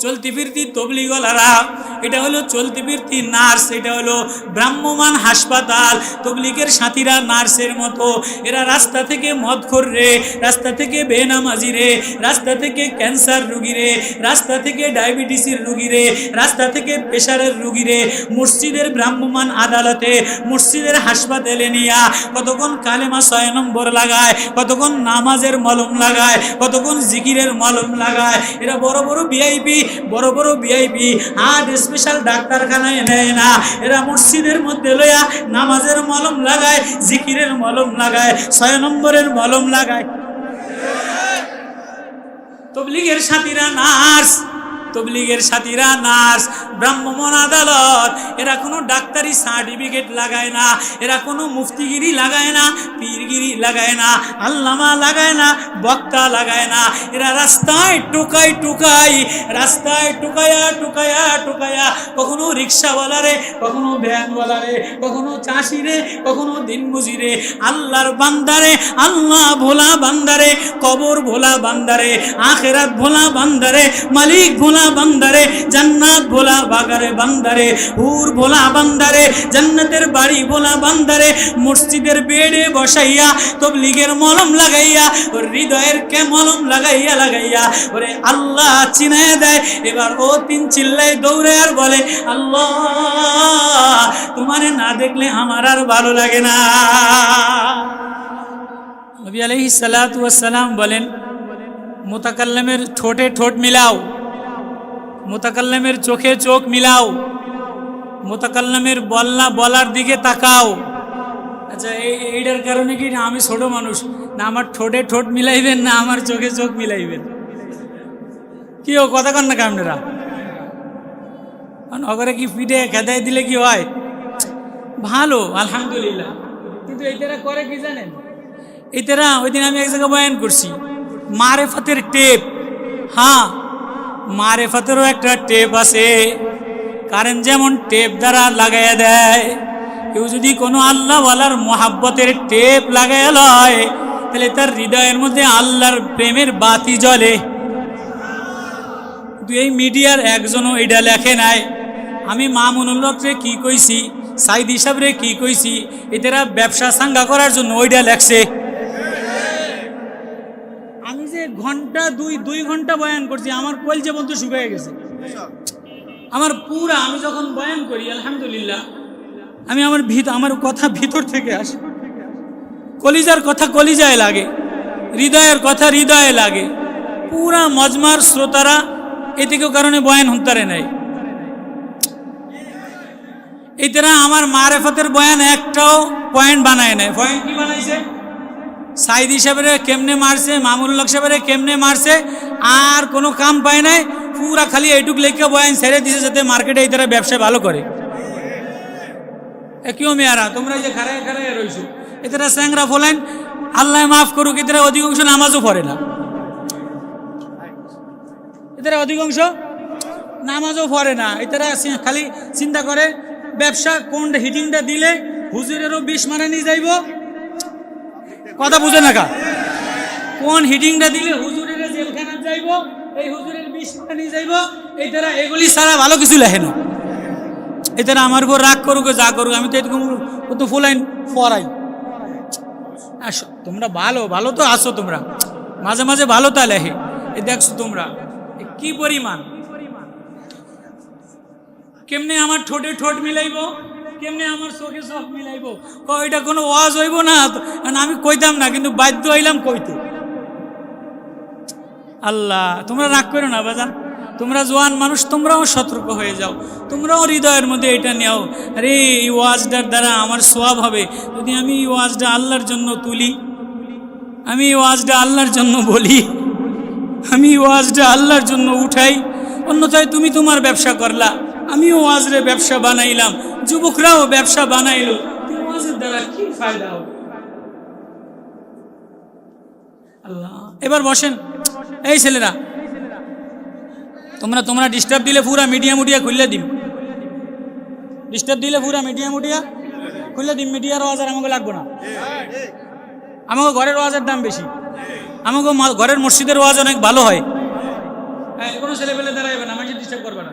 চলতি ফিরতি তবলিগলারা এটা হলো চলতি ফিরতি নার্স, এটা হলো ব্রাহ্মমান হাসপাতাল। তবলিকের সাথীরা নার্সের মতো। এরা রাস্তা থেকে মদখোর রে রাস্তা থেকে বেনামাজি রে, রাস্তা থেকে ক্যান্সার রুগী রে, রাস্তা থেকে ডায়াবেটিসের রুগী রে, রাস্তা থেকে প্রেশারের রুগী রে। মসজিদের ভ্রাম্যমান আদালতে, মসজিদের হাসপাতালে নিয়া কতক্ষণ কালেমা ছয় নম্বর লাগায়, কতক্ষণ নামাজের মলম লাগায়, কতক্ষণ জিকিরের মলম লাগায়। এরা বড় বড় ভিআইপি বড় বড় ভিআইপি হার্ট স্পেশাল ডাক্তারখানায় নেয় না। এরা মসজিদের মধ্যে লইয়া নামাজের মলম লাগায়, জিকিরের মলম লাগায়, ছয় নম্বরের মলম লাগায়। তবলিগের সাথীরা নার্স তবলিগের সাথীরা নার্স, ব্রাহ্মণ আদালত, এরা কোনো ডাক্তারি সার্টিফিকেট লাগায় না, এরা কোনো মুফতিগিরি লাগায় না, পীরগিরি লাগায় না, আল্লামা লাগায় না, বক্তা লাগায় না। এরা রাস্তায় টোকাই টোকাই রাস্তায় টোকায়া টোকায়া টোকায়া, কখনো রিক্সাওয়ালারে, কখনো ভ্যানওয়ালারে, কখনো চাষিরে, কখনো দিনমজুরে, আল্লাহর বান্দারে, আল্লাহ ভোলা বান্দারে, কবর ভোলা বান্দারে, আখেরাত ভোলা বান্দারে, মালিক ভোলা বান্দারে, জান্নাত ভোলা বাগারে বান্দারে, হুর ভোলা বান্দারে, জান্নাতের বাড়ি ভোলা বান্দারে, মসজিদের বেডে বসাইয়া, তবলিগের মলম লাগাইয়া, ওর হৃদয়ের কে মলম লাগাইয়া লাগাইয়া, ওরে আল্লাহ চিনায় দেয়। এবার ও তিন চিল্লাই দৌড়ে আর বলে, আল্লাহ, তোমারে না দেখলে আমার আর ভালো লাগে না। নবী আলহি সালাম বলেন, মোতাকাল্লামের ঠোঁটে ঠোঁট মিলাও। মোতাকাল্লামের চোখে চোখ মিলাও। মোতাকাল্লামের বলনা বলার দিকে তাকাও। আচ্ছা এই, এইটার কারণে কি না আমি ছোট মানুষ? না আমার ঠোঁটে ঠোঁট মিলাইবেন, না আমার চোখে চোখ মিলাইবেন? কি ও, কথা কন না আপনারা? নগরে কি পিঠে খেদাই দিলে কি হয়? ভালো, আলহামদুলিল্লাহ। কিন্তু এইটারা করে কি জানেন? এইটারা ওই দিন আমি এক জায়গায় বয়ান করছি, মারেফাতের টেপ। হ্যাঁ মারেফাতেরও একটা টেপ আছে। কারেন্ট যেমন টেপ দ্বারা লাগাইয়া দেয়, কেউ যদি কোনো আল্লাহওয়ালার মোহাব্বতের টেপ লাগাইয়া লয়, তাহলে তার হৃদয়ের মধ্যে আল্লাহর প্রেমের বাতি জ্বলে। কিন্তু এই মিডিয়ার একজনও এটা লেখে নাই। আমি মামুনুল্লকরে কি কইছি, সাইদ হিসাবরে কি কইছি, এদেরা ব্যবসা সাঙ্গা করার জন্য ওইটা লেখছে আমি যে ঘণ্টা দুই দুই ঘণ্টা বয়ান করছি, আমার কলজে বন্ধু শুকিয়ে গেছে। আমার পুরা, আমি যখন বয়ান করি, আলহামদুলিল্লাহ, আমি আমার ভিত, আমার কথা ভিতর থেকে আসে। কলিজার কথা কলিজায় লাগে, হৃদয়ের কথা হৃদয়ে লাগে। পুরা মজমার শ্রোতারা এদিকে কারণে বয়ান হুঁতারে নাই এতেরা আমার মারেফতের বয়ান একটাও পয়েন্ট বানায় নাই পয়েন্ট কি বানাইছে? সাইদ হিসাবে কেমনে মারছে মামুল্লক সাহেবের কেমনে মারছে, আর কোনো কাম পায় নাই, পুরা খালি এইটুক লেখা বয়ান ছেড়ে দিছে যাতে মার্কেটে এই তারা ব্যবসা ভালো করে। কিও মেয়ারা, তোমরা যে খারায় খারায় রইছো এতেরা স্যাংরা ফোলেন আল্লাহ মাফ করুক এতেরা অধিকাংশ নামাজও পড়ে না। এতেরা অধিকাংশ নামাজও পড়ে না এতেরা খালি চিন্তা করে, ব্যবসা কোন হিটিংটা দিলে হুজুরেরও বিষ মারানি যাইব কথা বুঝে না কোন হিটিংটা দিলে হুজুরের জেলখানা যাইব, এই হুজুরের বিষ মারানি যাইব, এই তারা এগুলি সারা ভালো কিছু লেখে না। এটারা আমার উপর রাগ করুক, যা করুক, আমি তো এরকম কত ফুলাইন পড়াই আসো, তোমরা ভালো ভালো তো আসো তোমরা। মাঝে মাঝে ভালো তা লেখে। এ দেখছ তোমরা, এ কি পরিমাণ? কেমনে আমার ঠোঁটে ঠোঁট মিলাইব? কেমনে আমার চোখে চোখ মিলাইব? ক এটা কোনো ওয়াজ হইব না? আমি কইতাম না, কিন্তু বাধ্য হইলাম কইতে। আল্লাহ, তোমরা রাগ করো না বাজান। তোমরা জোয়ান মানুষ, তোমরাও সতর্ক হয়ে যাও। তোমরাও হৃদয়ের মধ্যে এটা নেও আরে, এই ওয়াজটার দ্বারা আমার সোয়াব হবে। যদি আমি এই ওয়াজটা আল্লাহর জন্য তুলি, আমি এই ওয়াজটা আল্লাহর জন্য বলি, আমি এই ওয়াজটা আল্লাহর জন্য উঠাই, অন্যথায় তুমি তোমার ব্যবসা করলা। আমিও ওয়াজরে ব্যবসা বানাইলাম, যুবকরাও ব্যবসা বানাইল। ওয়াজের দ্বারা কি ফায়দা হবে? আল্লাহ। এবার বসেন। এই ছেলেরা, তোমরা তোমরা ডিস্টার্ব দিলে পুরা মিডিয়া মুডিয়া খুললে দিম। ডিস্টার্ব দিলে পুরা মিডিয়া মুডিয়া খুললে দিম, মিডিয়ার ওয়াজ আমাকে লাগবো না। আমাকে ঘরের ওয়াজের দাম বেশি। আমাকে ঘরের মসজিদের ওয়াজ অনেক ভালো হয়। কোনো ছেলে পেলে দাঁড়াইবে না, আমাকে ডিস্টার্ব করবে না।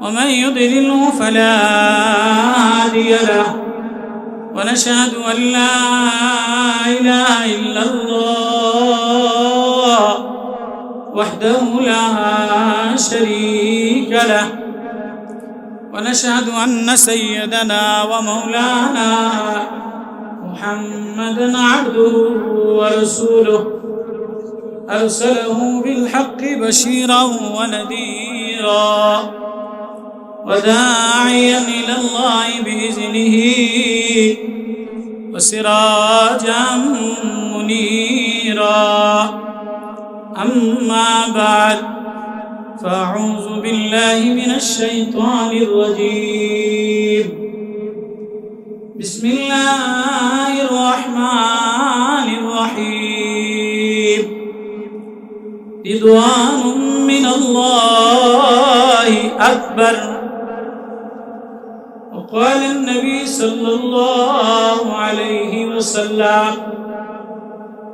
ومن يضلله فلا هادي له. ونشهد أن لا إله إلا الله وحده لا شريك له. ونشهد أن سيدنا ومولانا محمدا عبده ورسوله. أرسله بالحق بشيرا ونذيرا. وداعيا إلى الله بإذنه وسراجا منيرا. أما بعد فأعوذ بالله من الشيطان الرجيم. بسم الله الرحمن الرحيم. رضوان من الله أكبر. وقال النبي صلى الله عليه وسلم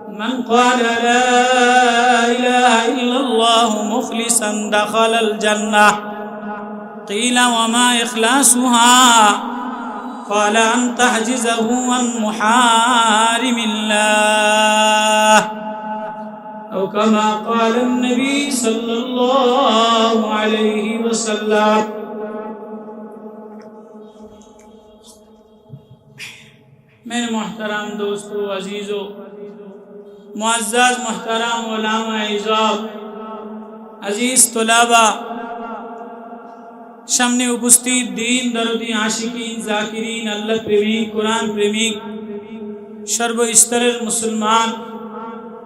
من قال لا إله إلا الله مخلصا دخل الجنة قيل وما إخلاصها؟ قال أن تحجزه عن محارم الله. أو كما قال النبي صلى الله عليه وسلم میرے محترم دوستو، عزیزو، معزز، محترم علامہ عزاب عزیز طلابہ شمن اپستی دین دردی عاشقین، ذاکرین، اللہ پریمیک قرآن پریمیک شرب و استر مسلمان،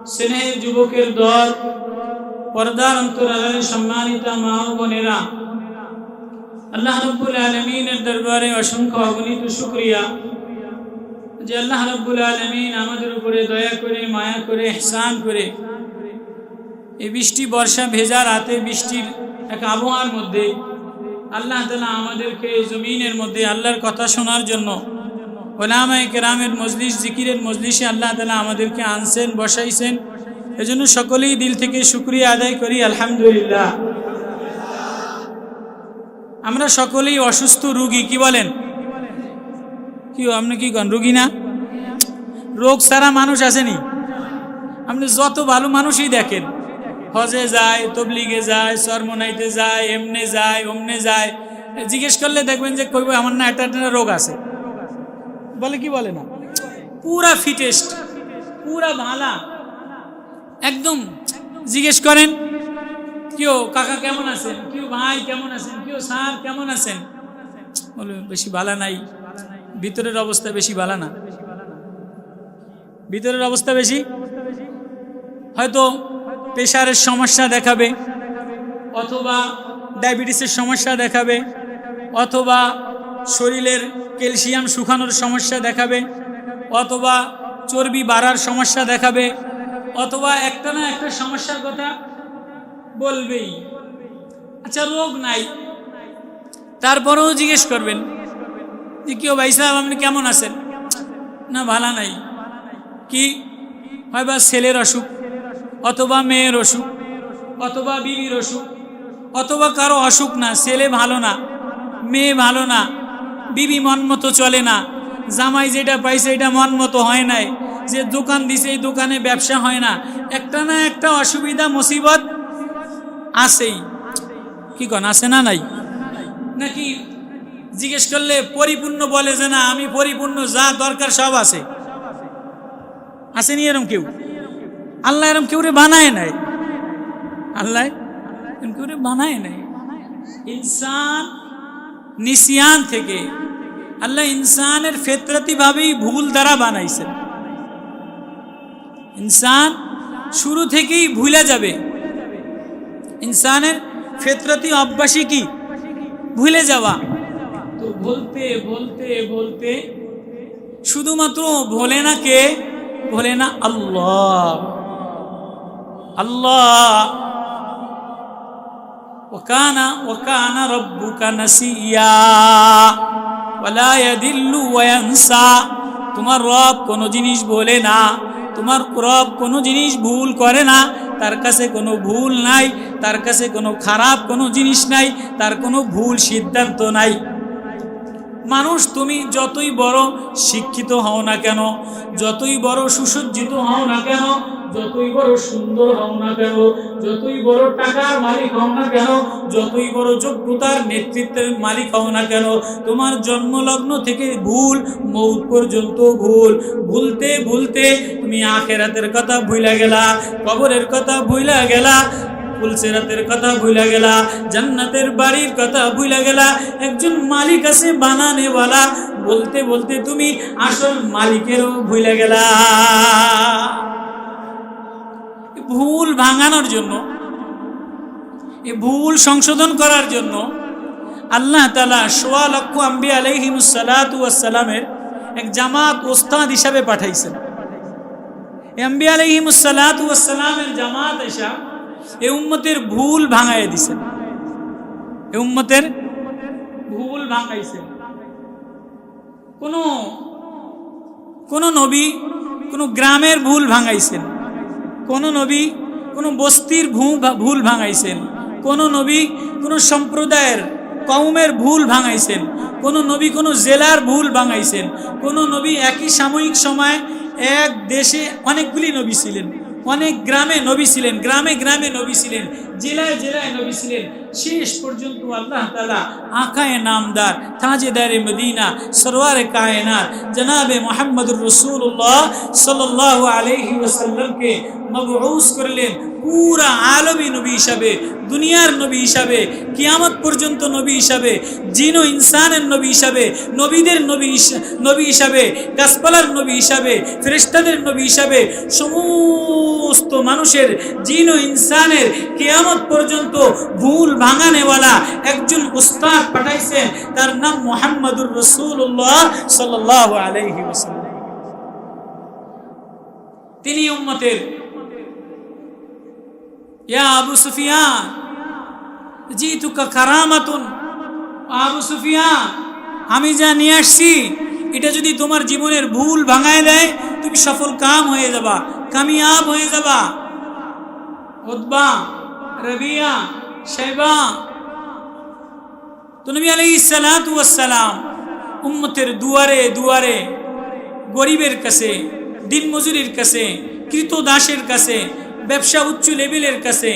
سنہ جبکر دور پردار انتر شمانی تا ماہو بنیرا اللہ رب العالمین دربار وشنکہ اگنی تو شکریہ۔ যে আল্লাহ রব্বুল আলমিন আমাদের উপরে দয়া করে, মায়া করে এহসান করে এই বৃষ্টি, বর্ষা, ভেজা রাতে বৃষ্টির এক আবহাওয়ার মধ্যে আল্লাহ তালা আমাদেরকে জমিনের মধ্যে আল্লাহর কথা শোনার জন্য ওলামায় কেরামের মজলিস, জিকিরের মজলিসে আল্লাহ তালা আমাদেরকে আনছেন, বসাইছেন। এজন্য সকলেই দিল থেকে শুক্রিয়া আদায় করি, আলহামদুলিল্লাহ। আমরা সকলেই অসুস্থ রুগী, কি বলেন? কি আপনি কি কন, রুগী না? রোগ সারা মানুষ আসেনি। আপনি যত ভালো মানুষই দেখেন, হজে যায়, তবলিগে যায়, সরমনাইতে যায়, এমনে যায় অমনে যায়, জিজ্ঞেস করলে দেখবেন যে কইব, আমার না একটা একটা রোগ আছে। বলে কি বলে না? পুরা ফিটেস্ট, পুরা ভালা। একদম জিজ্ঞেস করেন কেউ কাকা কেমন আছেন? কেউ ভাই কেমন আছেন? কেউ স্যার কেমন আছেন? বলে, বেশি ভালা নাই। ভিতরের অবস্থা বেশি ভালা না। ভিতরের অবস্থা বেশি? হয়তো প্রেশারের সমস্যা দেখাবে, অথবা ডায়াবেটিসের সমস্যা দেখাবে, অথবা শরীরের ক্যালসিয়াম শুকানোর সমস্যা দেখাবে, অথবা চর্বি বাড়ার সমস্যা দেখাবে, অথবা একটা না একটা সমস্যার কথা বলবেই। আচ্ছা রোগ নাই। তারপরেও জিজ্ঞেস করবেন কেউ ভাই সাহেব, আপনি কেমন আছেন? না, ভালো নাই। কি? হয় বা ছেলের অসুখ, অথবা মেয়ের অসুখ, অথবা বিবির অসুখ, অথবা কারও অসুখ না, ছেলে ভালো না, মেয়ে ভালো না, বিবি মন মতো চলে না, জামাই যেটা পাইছে এটা মন মতো হয় নাই, যে দোকান দিছে এই দোকানে ব্যবসা হয় না, একটা না একটা অসুবিধা, মুসিবত আসেই কি কন, আছে না নাই? নাকি জিজ্ঞেস করলে, পরিপূর্ণ বলে যে না, আমি পরিপূর্ণ, যা দরকার সব আছে। আসেনি এরম কেউ? আল্লাহ এরম কেউ রে বানায় নাই? আল্লাহ কেউ বানায় নাই? ইনসান নিসিয়ান থেকে আল্লাহ ইনসানের ফেতরাতিভাবেই ভুল দ্বারা বানাইছেন। ইনসান শুরু থেকেই ভুলে যাবে। ইনসানের ফেতরাতি অভ্যাসই কি? ভুলে যাওয়া। তো বলতে বলতে বলতে শুধুমাত্র ভোলে না কে? ভোলে না আল্লাহ। আল্লাহ। ওকানা ওকানা রব্বুকা নাসিয়া। ওয়ালা ইয়াদিল্লু ওয়া ইয়ানসা। তোমার রব কোনো জিনিস বলে না। তোমার রব কোনো জিনিস ভুল করে না। তার কাছে কোনো ভুল নাই। তার কাছে কোনো খারাপ কোনো জিনিস নাই। তার কোনো ভুল সিদ্ধান্ত নাই। মানুষ, তুমি যতই বড় শিক্ষিত হও না কেন, যতই বড় সুসজ্জিত হও না কেন, যতই বড় সুন্দর হও না কেন, যতই বড় টাকার মালিক হও না কেন, যতই বড় যোগ্যতার নেতৃত্বের মালিক হও না কেন, তোমার জন্মলগ্ন থেকে ভুল, মৌত পর্যন্ত ভুল। ভুলতে ভুলতে তুমি আখেরাতের কথা ভুলে গেলা, কবরের কথা ভুলে গেলা ফুলসেরাতের কথা ভুলে গেলা, জান্নাতের বাড়ির কথা ভুলে গেলা, একজন মালিক আছে বানানেওয়ালা, বলতে বলতে তুমি আসল মালিকেরও ভুলে গেলা। ভুল ভাঙানোর জন্য এই ভুল সংশোধন করার জন্য আল্লাহ তালা সোয়া লক্ষ আম্বি আলহিমসালাতামের এক জামাত ওস্তাদ হিসাবে পাঠাইছেন। আম্বি আলহিমসালাতামের জামাত এসা এ উম্মতের ভুল ভাঙাই দিছেন এ উম্মতের ভুল ভাঙাইছেন কোন কোন নবী কোন গ্রামের ভুল ভাঙাইছেন। কোন নবী কোন বস্তির ভুল ভাঙাইছেন। কোন নবী কোন সম্প্রদায়ের কৌমের ভুল ভাঙাইছেন। কোন নবী কোন জেলার ভুল ভাঙাইছেন। কোন নবী একই সাময়িক সময় এক দেশে অনেকগুলি নবী ছিলেন। অনেক গ্রামে নবী ছিলেন গ্রামে গ্রামে নবী ছিলেন। জেলায় জেলায় নবী ছিলেন। শেষ পর্যন্ত আল্লাহ তালা আকায় নামদার, তাজেদারে মদিনা, সরওয়ারে কায়নাত, জনাবে মোহাম্মদুর রসুল্লাহ সাল্লাহ আলহি ওসাল্লামকে মবউস করলেন পুরা আলমী নবী হিসাবে, দুনিয়ার নবী হিসাবে, কিয়ামত পর্যন্ত নবী হিসাবে, জিন ও ইনসানের নবী হিসাবে, নবীদের নবী নবী হিসাবে, গাছপালার নবী হিসাবে ফেরেস্তাদের নবী হিসাবে, সমস্ত মানুষের জিন ও ইনসানের কিয়ামত পর্যন্ত ভুল ভাঙানেওয়ালা একজন উস্তাদ পাঠাইছেন তার নাম মোহাম্মদুর রসুল্লাহ সাল্লাহ আলহি তিনি উম্মতের। আবু সুফিয়ান, জিতুকা কারামাতুন। আবু সুফিয়ান, আমি যা নিয়ে আসছি, এটা যদি তোমার জীবনের ভুল ভাঙায় দেয়, তুমি সফল কাম হয়ে যাবা, কামিয়াব হয়ে যাবা। উদ্বা রবিয়া শেবা তো নবী আলাই সালাম উম্মতের দুয়ারে দুয়ারে, গরিবের কাছে দিন মজুরির কাছে কৃত দাসের কাছে, ব্যবসা উচ্চ লেভেলের কাছে,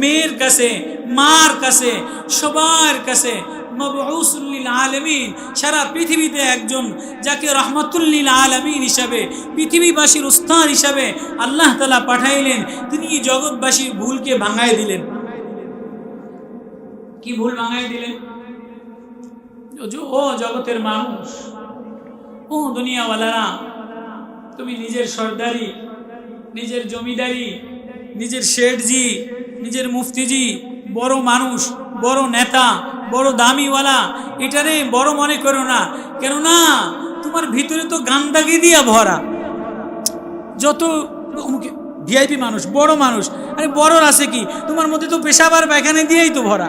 মেয়ের কাছে, মার কাছে, সবার কাছে মবউসুল্লিল আলমিন, সারা পৃথিবীতে একজন যাকে রহমতুল্লিল আলমিন হিসাবে, পৃথিবীবাসীর উস্তাদ হিসাবে আল্লাহ তালা পাঠাইলেন, তিনি জগৎবাসীর ভুলকে ভাঙায় দিলেন। কি ভুল ভাঙায় দিলেন? ও জগতের মানুষ, ও দুনিয়াওয়ালারা, তুমি নিজের সর্দারি, নিজের জমিদারি, নিজের শেঠজি, নিজের মুফতিজি, বড় মানুষ, বড় নেতা বড় দামিওয়ালা এটারে বড় মনে করো না। কেননা, তোমার ভিতরে তো গান্দাগি দিয়া ভরা। যত ভিআইপি মানুষ, বড় মানুষ, আরে বড়র আছে কি? তোমার মধ্যে তো পেশাবার পায়খানা দিয়েই তো ভরা।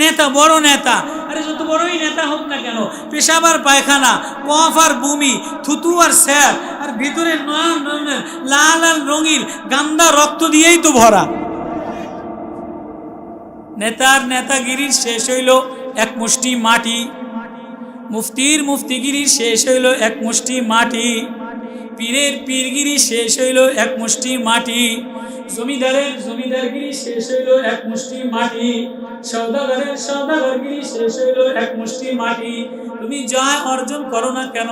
নেতা, বড় নেতা, আরে যত বড়ই নেতা হোক না কেন পেশাবার পায়খানা, কফ আর বমি, থুতু আর স্যার, আর ভিতরে লাল লাল রঙিন, গান্দা রক্ত দিয়েই তো ভরা। নেতার নেতাগিরির শেষ হইল এক মুষ্টি মাটি। মুফতির মুফতিগিরির শেষ হইল এক মুষ্টি মাটি। পীরের পীরগিরি শেষ হইল এক মুষ্টি মাটি। জমিদারের জমিদারগিরি শেষ হইল এক মুষ্টি মাটি। সৌদাগরের সৌদাগরগিরি শেষ হইল এক মুষ্টি মাটি। তুমি যা অর্জন করো না কেন,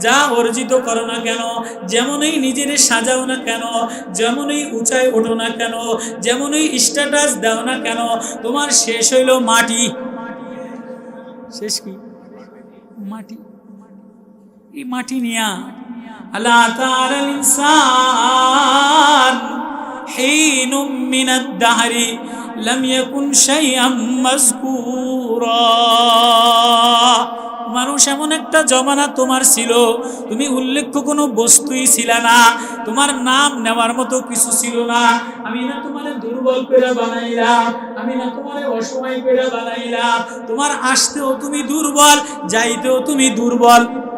যা অর্জিত করো না কেন, যেমনই নিজের সাজাও না কেন, যেমনই উঁচায় ওঠো না কেন, যেমনই স্ট্যাটাস দাও না কেন, তোমার শেষ হইল মাটি। শেষ কি? মাটি। এই মাটি নিয়া আল্লাহ তাআলা ইনসান হিন মিন আদ-দাহরি লাম মানুষ এমন একটা জমানা তোমার ছিল, তুমি উল্লেখ্য কোনো বস্তুই ছিল না, তোমার নাম নেওয়ার মতো কিছু ছিল না। আমি না তোমার দুর্বল পেরা বানাইলাম, আমি না তোমার অসময় পেরা বানাইলাম। তোমার আসতেও তুমি দুর্বল, যাইতেও তুমি দুর্বল।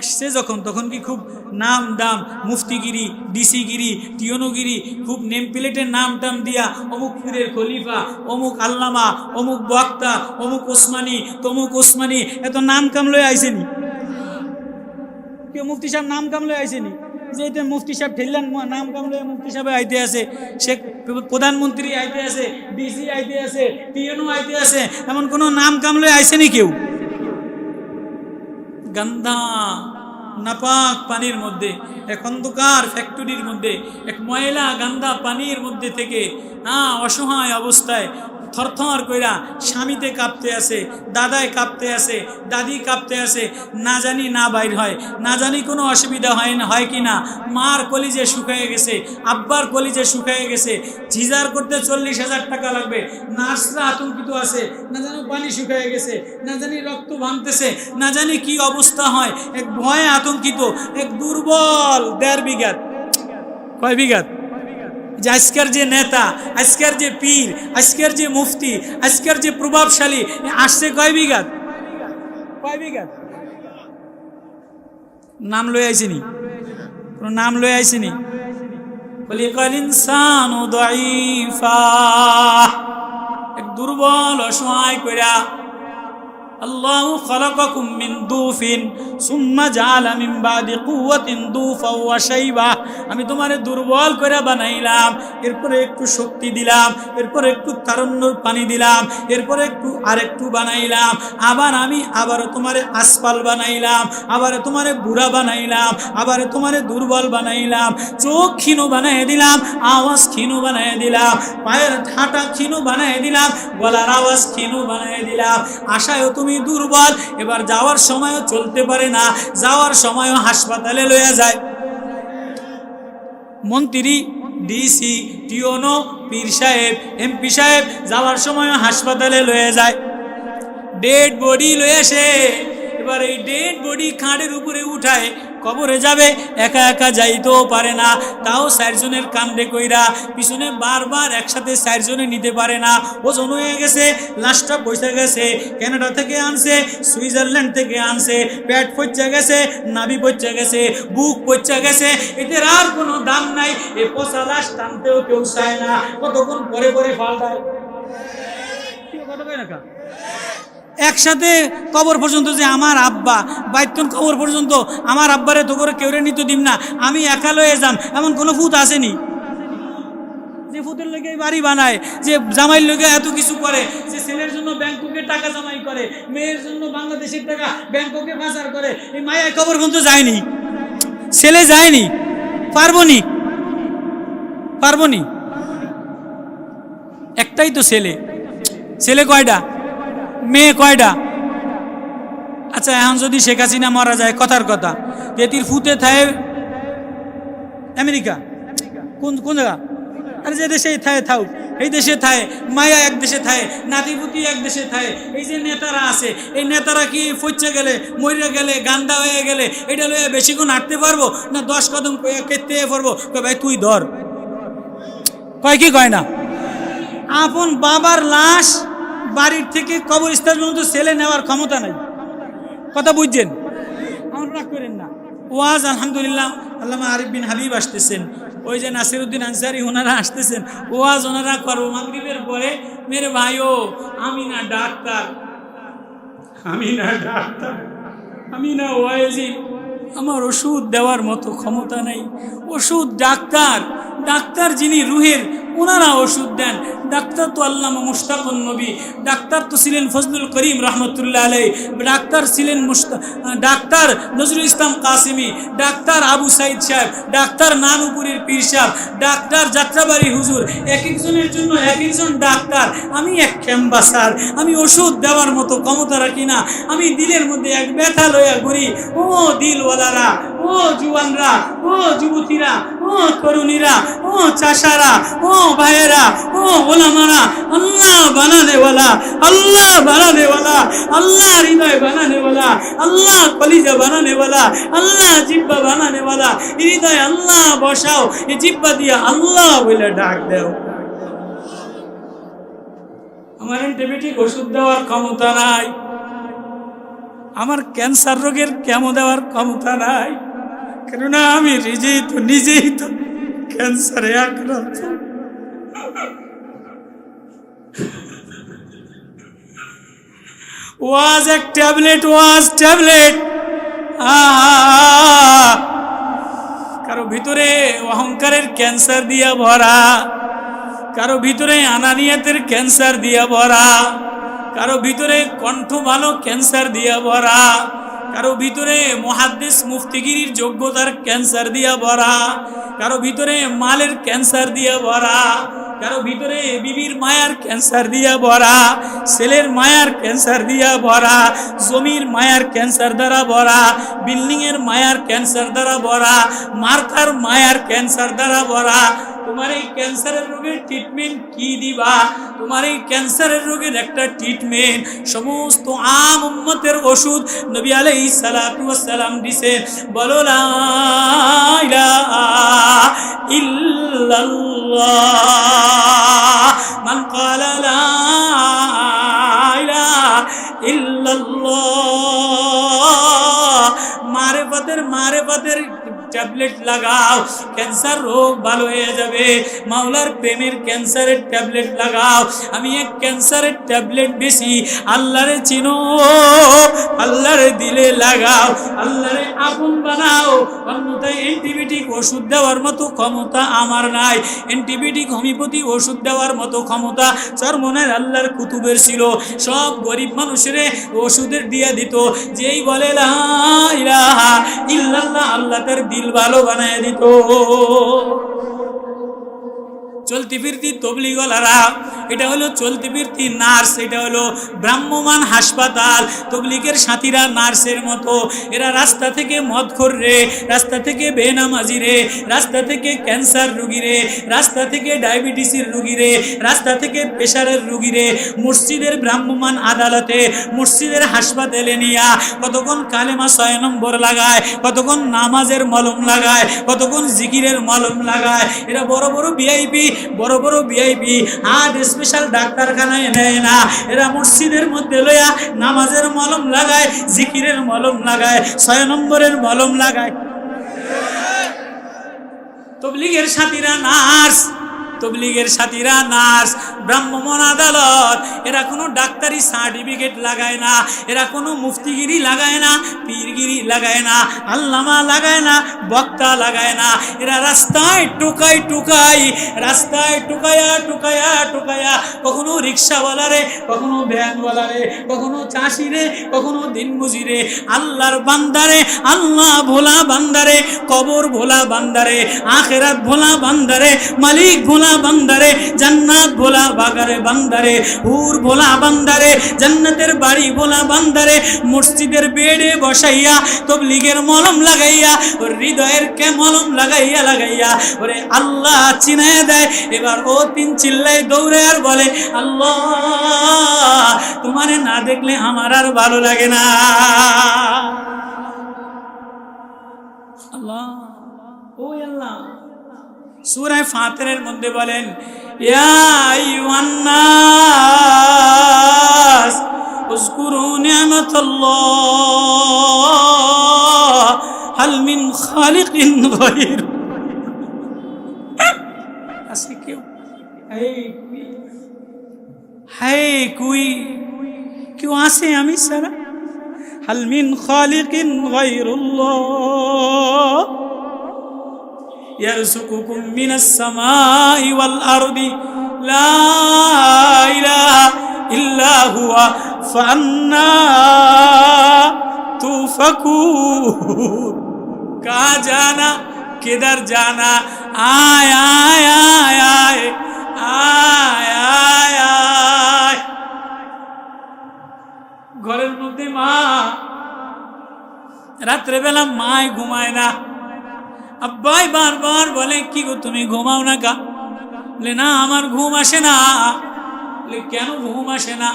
আসছে যখন, তখন কি খুব নাম দাম, মুফতিগিরি, ডিসিগিরি, টিয়নগিরি, খুব নেম প্লেটের নাম টাম দিয়া অমুক পীরের খলিফা, অমুক আল্লামা, অমুক বক্তা, অমুক ওসমানী, তমুক ওসমানী, এত নাম কাম লয়ে আইসেনি কেউ মুফতি সাহেব নাম কাম লয়ে আইসেনি যে এটা মুফতি সাহেব ঠেললেন নাম কাম লয়ে মুফতি সাহেব আইতে আছে শেখ প্রধানমন্ত্রী আইতে আছে, ডিসি আইতে আছে টিএনও আইতে আছে, এমন কোনো নাম কাম লয়ে আইসেনি কেউ? গন্ধা নাপাক পানির মধ্যে, এক অন্ধকার ফ্যাক্টরির মধ্যে, এক ময়লা গান্দা পানির মধ্যে থেকে হ্যাঁ অসহায় অবস্থায় থরথর কইরা স্বামীতে কাঁপতে আছে দাদায় কাঁপতে আছে দাদি কাঁপতে আছে না জানি না বাইর হয়, না জানি কোনো অসুবিধা হয় না, হয় কি না মার কলিজে শুকায়ে গেছে, আব্বার কলিজে শুকায়ে গেছে। জিজার করতে চল্লিশ হাজার টাকা লাগবে। নার্সরা আতঙ্কিত আছে, না জানি পানি শুকায়ে গেছে, না জানি রক্ত ভাঙতেছে, না জানি কি অবস্থা হয়। এক ভয়ে আতঙ্কিত, এক দুর্বল দেড় বিঘাত। কয় বিঘাত? যে আজকের যে নেতা, আজকের যে পীর, আজকের যে মুফতি, আজকের যে প্রভাবশালী আসছে কয় বিঘাত? কয় বিঘাত? নাম লয়ে আইসিনি কোনো নাম লয়ে আইসিনি বলি কাল ইনসান এক দুর্বল অসহায় কইরা আল্লাহ খলাকাকুম মিন দুফিন, সুম্মা জাআলা মিন বাদি কুওয়াতিন দুফা ওয়া আমি তোমারে দুর্বল করে বানাইলাম, এরপরে একটু শক্তি দিলাম, এরপরে একটু তারণ্যর পানি দিলাম, এরপরে একটু আরেকটু বানাইলাম, আবার আমি আবার তোমারে আসপাল বানাইলাম আবার তোমারে বুড়া বানাইলাম আবার তোমারে দুর্বল বানাইলাম, চোখ ক্ষীণ বানাই দিলাম, আওয়াজ ক্ষীণ বানাই দিলাম, পায়ের ঠাটা ক্ষীণ বানাই দিলাম, গলার আওয়াজ ক্ষীণ বানাই দিলাম আশায় তুমি দুর্বল। এবার যাওয়ার সময়ও চলতে পারে না। যাওয়ার সময়ও হাসপাতালে লয়ে যায়। মন্ত্রী ডিসি টিওনো, পীর সাহেব, এমপি সাহেব যাওয়ার সময় হাসপাতালে লয়ে যায়। ডেড বডি লয়ে আসে। এবার এই ডেড বডি খাঁড়ের উপরে উঠায় কবরে যাবে, একা একা যাইতেও পারে না। তাও চারজনের কান্দে কইরা পিছনে বারবার একসাথে চারজনে নিতে পারে না। ওজন হয়ে গেছে, লাশটা পয়সা গেছে কানাডা থেকে আনছে, সুইজারল্যান্ড থেকে আনছে, পেট পচা গেছে, নাভি পচা গেছে, বুক পচা গেছে, এদের আর কোনো দাম নাই। এ পচা লাশ টানতেও কেউ চায় না। কতক্ষণ পরে পরে পাল্টায় কয় না? একসাথে কবর পর্যন্ত যে আমার আব্বা বাইতন কবর পর্যন্ত আমার আব্বারে তো করে কেউরে নিতে দিম না, আমি একা লয়ে যাম, এমন কোনো ফুত আসেনি। যে ফুতের লোকে বাড়ি বানায়, যে জামাইয়ের লোকে এত কিছু করে, যে ছেলের জন্য ব্যাংককে টাকা জামাই করে, মেয়ের জন্য বাংলাদেশের টাকা ব্যাংককে পাচার করে, এই মায়ের কবর পর্যন্ত যায়নি। ছেলে যায়নি, পারবনি পারবনি। একটাই তো ছেলে। ছেলে কয়টা? মেয়ে কয়টা? আচ্ছা এখন যদি শেখ হাসিনা মারা যায়, কথার কথা। তেতির ফুতে থায় আমেরিকা। কোন কোন জায়গা? আরে যে দেশে থায় থাও এই দেশে থায়, মায়া এক দেশে থায়, নাতিপুতি এক দেশে থায়। এই যে নেতারা আছে, এই নেতারা কি ফচ্ছে গেলে মরে গেলে, গান্দা হয়ে গেলে, এটা লয়ে বেশিক্ষণ হাঁটতে পারব? না দশ কদম কেটে পারব? ভাই, তুই ধর। কয় কি কয় না? আপন বাবার লাশ বাড়ির থেকে কবরস্থান পর্যন্ত ছেলে নেওয়ার ক্ষমতা নাই। কথা বুঝছেন? করেন না। ওয়াজ, আলহামদুলিল্লাহ, আল্লামা আরিফ বিন হাবিব আসতেছেন। ওই যে নাসিরুদ্দিন আনসারি ওনারা আসতেছেন। ওয়াজ ওনারা করব। মাগরিবের পরে মেরে ভাইও আমি না ডাক্তার। আমি না ডাক্তার। আমি না ওয়াইজি। আমার ওষুধ দেওয়ার মতো ক্ষমতা নেই। ওষুধ ডাক্তার। ডাক্তার যিনি রুহের ওনারা ওষুধ দেন। ডাক্তার তো আল্লাহ মুশতাকুন নবী, ডাক্তার তো ছিলেন ফজলুল করিম রহমতুল্লাহ আলাই ডাক্তার ছিলেন ডাক্তার নজরুল ইসলাম কাসিমি, ডাক্তার আবু সাইদ সাহেব, ডাক্তার নানুপুরের পীর সাহেব, ডাক্তার যাত্রাবাড়ি হুজুর, এক একজনের জন্য এক একজন ডাক্তার। আমি এক ক্যাম্বাসার আমি ওষুধ দেওয়ার মতো ক্ষমতা রাখি না। আমি দিলের মধ্যে এক ব্যথা লইয়া ঘুরি। ও দিলওয়ালারা, ও জুয়ানরা, ও যুবতীরা, ও তরুণীরা, ও চাষারা, ও ভাইয়েরা, ও ওলামারা, আল্লাহ বানানেওয়ালা আল্লাহ বানানেওয়ালা আল্লাহ হৃদয় বানানেওয়ালা আল্লাহ কলিজা বানানেওয়ালা আল্লাহ জিব্বা বানানেওয়ালা হৃদয় আল্লাহ বসাও এই জিব্বা দিয়া আল্লাহ বলে ডাক দেও। আমার অ্যান্টিবায়োটিক ওষুধ দেওয়ার ক্ষমতা নাই। আমার ক্যান্সার রোগের কেমো দেওয়ার ক্ষমতা নাই। কেননা আমি নিজেই তো নিজেই তো ক্যান্সারে আক্রান্ত। ওয়াজ এক ট্যাবলেট, ওয়াজ ট্যাবলেট। কারও ভিতরে অহংকারের ক্যান্সার দিয়া ভরা, কারও ভিতরে আনানিয়াতের ক্যান্সার দিয়া ভরা, কারও ভিতরে কণ্ঠ ভালো ক্যান্সার দিয়া ভরা কারও ভিতরে মহাদ্দেশ মুফতিগিরির যোগ্যতার ক্যান্সার দিয়া ভরা, কারও ভিতরে মালের ক্যান্সার দিয়া ভরা, কারও ভিতরে বিবির মায়ার ক্যান্সার দিয়া ভরা, ছেলের মায়ার ক্যান্সার দিয়া ভরা, জমির মায়ার ক্যান্সার দ্বারা ভরা, বিল্ডিংয়ের মায়ার ক্যান্সার দ্বারা ভরা, মার্কার মায়ার ক্যান্সার দ্বারা ভরা তোমার এই ক্যান্সারের রোগের ট্রিটমেন্ট কি দিবা? তোমার এই ক্যান্সারের রোগের একটা ট্রিটমেন্ট সমস্ত আম উম্মতের ওষুধ নবী ওয়াস সালাম দিছে। বলো মান ইলাহা ইল্লাল্লাহ। মারেফতের মারেফতের ট্যাবলেট লাগাও ক্যান্সার রোগ ভালো হয়ে যাবে। মাওলার প্রেমের ক্যান্সারের ট্যাবলেট লাগাও। আমি এক ক্যান্সারের ট্যাবলেট বেশি, আল্লাহরে চিনো, আল্লাহরে দিলে লাগাও। আল্লাহরে আপন বানাও, অন্যথায় অ্যান্টিবায়োটিক ওষুধ দেওয়ার মতো ক্ষমতা আমার নাই। অ্যান্টিবায়োটিক হোমিওপ্যাথি ওষুধ দেওয়ার মতো ক্ষমতা চরমনের আল্লাহর কুতুবের ছিল। সব গরিব মানুষের ওষুধের দিয়া দিত। যেই বলে ইল্লাল্লাহ, আল্লাহ তার দিল ভালো বানায় দিত। চলতি ফিরতি তবলিগলারা এটা হলো চলতি বৃত্তি নার্স, এটা হলো ব্রাহ্মমান হাসপাতাল। তবলিগের সাথীরা নার্সের মতো। এরা রাস্তা থেকে মদখোর রে রাস্তা থেকে বেনামাজি রে, রাস্তা থেকে ক্যান্সার রুগী রে, রাস্তা থেকে ডায়াবেটিসের রুগী রে, রাস্তা থেকে প্রেশারের রুগী রে। মসজিদের ব্রাহ্মমান আদালতে, মসজিদের হাসপাতালে নিয়া কতক্ষণ কালেমা ছয় নম্বর লাগায়, কতক্ষণ নামাজের মলম লাগায়, কতক্ষণ জিকিরের মলম লাগায়। এরা বড় বড় ভিআইপি বড় বড় ভিআইপি হার্ট স্পেশাল ডাক্তারখানায় নেয় না। এরা মসজিদের মধ্যে লইয়া নামাজের মলম লাগায়, জিকিরের মলম লাগায়, ছয় নম্বরের মলম লাগায়। তবলিগের সাথীরা নার্স তবলিগের সাথীরা, নার্স, ব্রাহ্মণ আদালত, এরা কোনো ডাক্তারি সার্টিফিকেট লাগায় না, এরা কোনো মুফতিগিরি লাগায় না, পীরগিরি লাগায় না, আল্লামা লাগায় না, বক্তা লাগায় না। এরা রাস্তায় টোকাই টোকাই রাস্তায় টোকায়া টোকায়া টোকায়া, কখনো রিক্সাওয়ালারে, কখনো ভ্যানওয়ালারে, কখনো চাষিরে, কখনো দিনমজুরে আল্লাহর বান্দারে, আল্লাহ ভোলা বান্দারে, কবর ভোলা বান্দারে, আখেরাত ভোলা বান্দারে, মালিক ভোলা বান্দারে, জান্নাত ভোলা বাগারে বান্দারে, হুর ভোলা বান্দারে, জান্নাতের বাড়ি ভোলা বান্দারে, মসজিদের বেড়ে বসাইয়া, তবলিগের মলম লাগাইয়া ওর হৃদয়ের কে মলম লাগাইয়া লাগাইয়া, ওরে আল্লাহ চিনায় দেয়, এবার ও তিন চিল্লাই দৌড়ে আর বলে, আল্লাহ, তোমারে না দেখলে আমার আর ভালো লাগে না। আল্লাহ ও আল্লাহ। সূরায় ফাতিরের মধ্যে বলেন, ইয়া আইয়ুহান্নাস, উযকুরু নি'মাতাল্লাহ হাল মিন খালিকিন গায়র। আছে কুই আছে আমি সারা হাল মিন খালিকিন গায়রুল্লাহ। يرزقكم من السماء والأرض. لا إله إلا هو, فأنا توفكون. কাহা জানা কেদার জানা আয় আয় আয় আয় আয় আয় আয় ঘরের মধ্যে মা রাত্রেবেলা মায় ঘুমায় না আব্বাই বারবার বলে, কি গো তুমি ঘুমাও না কা বলে, না, আমার ঘুম আসে না। বলে, কেন ঘুম আসে না?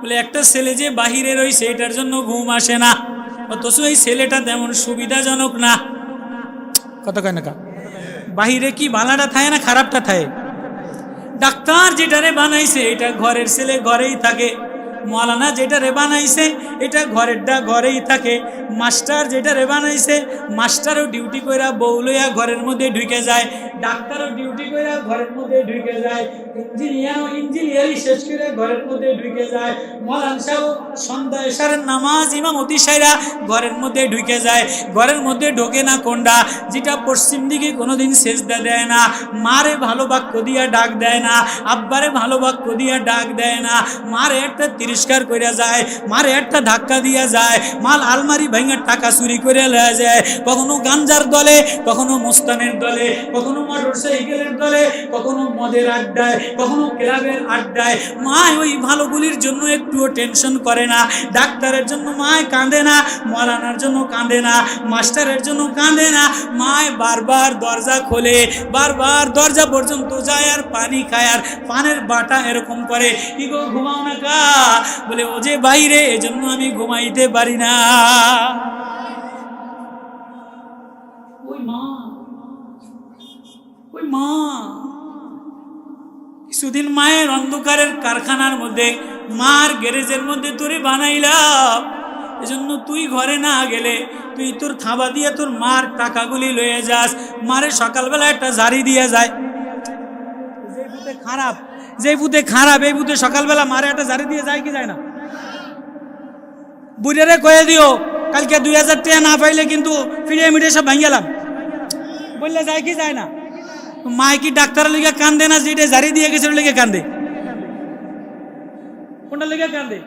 বলে, একটা ছেলে যে বাহিরে রয়েছে, এটার জন্য ঘুম আসে না। অথচ এই ছেলেটা তেমন সুবিধাজনক না। কত কেন কা বাহিরে কি ভালাটা থাকে না খারাপটা থাকে ডাক্তার যেটারে বানাইছে, এটা ঘরের ছেলে ঘরেই থাকে। মৌলানা যেটা রে বানাইছে, এটা ঘরেরটা ঘরেই থাকে। মাস্টার যেটা রে বানাইছে, মাস্টারও ডিউটি কইরা বউ ঘরের মধ্যে ঢুকে যায়, ডাক্তারও ডিউটি কইরা ঘরের মধ্যে ঢুকে যায়, ইঞ্জিনিয়ারও ইঞ্জিনিয়ারই শেষ করে ঘরের মধ্যে ঢুকে যায়, মৌলান সাহেব সন্ধ্যা এসারের নামাজ ইমাম অতি ঘরের মধ্যে ঢুকে যায়। ঘরের মধ্যে ঢোকে না কোনটা যেটা পশ্চিম দিকে কোনোদিন সেজদা দেয় না, মারে ভালো বাক্য দিয়া ডাক দেয় না, আব্বারে ভালো বাক্য দিয়া ডাক দেয় না, মারে একটা তিরস্কার করে যায়, মারে একটা ধাক্কা দিয়া যায়, মাল আলমারি ভাঙা টাকা চুরি করে লয়ে যায়। কখনো গাঞ্জার দলে, কখনো মোস্তানের দলে, কখনো মোটর সাইকেলের দলে, কখনো মদের আড্ডায়, কখনো ক্লাবের আড্ডায়। মা ওই ভালোগুলির জন্য একটুও টেনশন করে না। ডাক্তারের জন্য মায় কাঁদে না, মলানার জন্য কাঁদে না, মাস্টারের জন্য কাঁদে না। মায় বারবার দরজা খোলে, বারবার দরজা পর্যন্ত যায় আর পানি খায় আর পানের বাটা এরকম করে। কি গো ঘুমাও না কা বলে, ও যে বাইরে, এজন্য আমি ঘুমাইতে পারি না। কিছুদিন মায়ের অন্ধকারের কারখানার মধ্যে, মার গ্যারেজের মধ্যে তোরে বানাইলাম। এজন্য তুই ঘরে না গেলে, তুই তোর থাবা দিয়ে তোর মার টাকাগুলি লয়ে যাস। মারে সকালবেলা একটা ঝাড়ি দিয়ে যায়। খারাপ যে বুধে খারাপ, এই বুতে সকালবেলা মারে একটা ঝাড়ি দিয়ে যায় কি যায় না? বুড়েরে কয়ে দিও, কালকে দুই হাজার টাকা না পাইলে কিন্তু ফিরে মিটে সব ভাঙ্গেলাম বললে যায় কি যায় না? মায় কি ডাক্তারের লিগে কান্দে না, যেটা জারি দিয়ে গেছে লেগে কান্দে? কোনটা লিগে কান্দে?